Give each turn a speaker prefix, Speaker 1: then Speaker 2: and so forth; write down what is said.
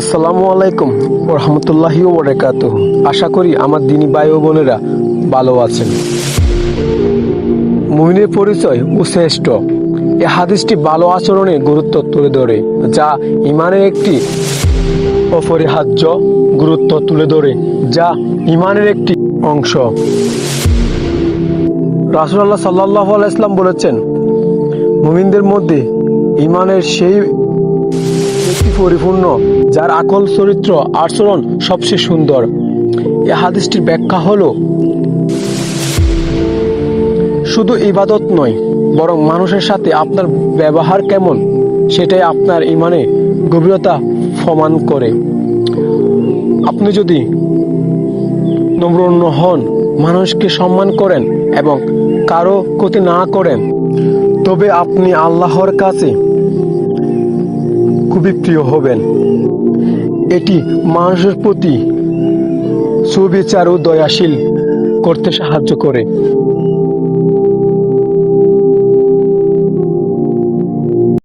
Speaker 1: আসসালামু আলাইকুম রহমতুল্লাহি ওবরাকাত আশা করি আমার দিনী ও বোনেরা ভালো আছেন। মুমিনের পরিচয় ও শ্রেষ্ঠ এ হাদিসটি ভালো আচরণের গুরুত্ব তুলে ধরে, যা ইমানের একটি অপরিহার্য গুরুত্ব তুলে ধরে, যা ইমানের একটি অংশ। রাসুল্লাহ সাল্লাহ আলাইসলাম বলেছেন, মুমিনদের মধ্যে ইমানের সেই পরিপূর্ণ, যার আকল চরিত্র আচরণ সবচেয়ে সুন্দর। এ হাদিসটির ব্যাখ্যা হলো, শুধু ইবাদত নয়, বরং মানুষের সাথে আপনার ব্যবহার কেমন, সেটাই আপনার ইমানে গভীরতা প্রমাণ করে। আপনি যদি নম্রন্য হন, মানুষকে সম্মান করেন এবং কারও ক্ষতি না করেন, তবে আপনি আল্লাহর কাছে খুবই প্রিয় হবেন। এটি মানুষের প্রতি সুবিচার ও দয়াশীল করতে সাহায্য করে।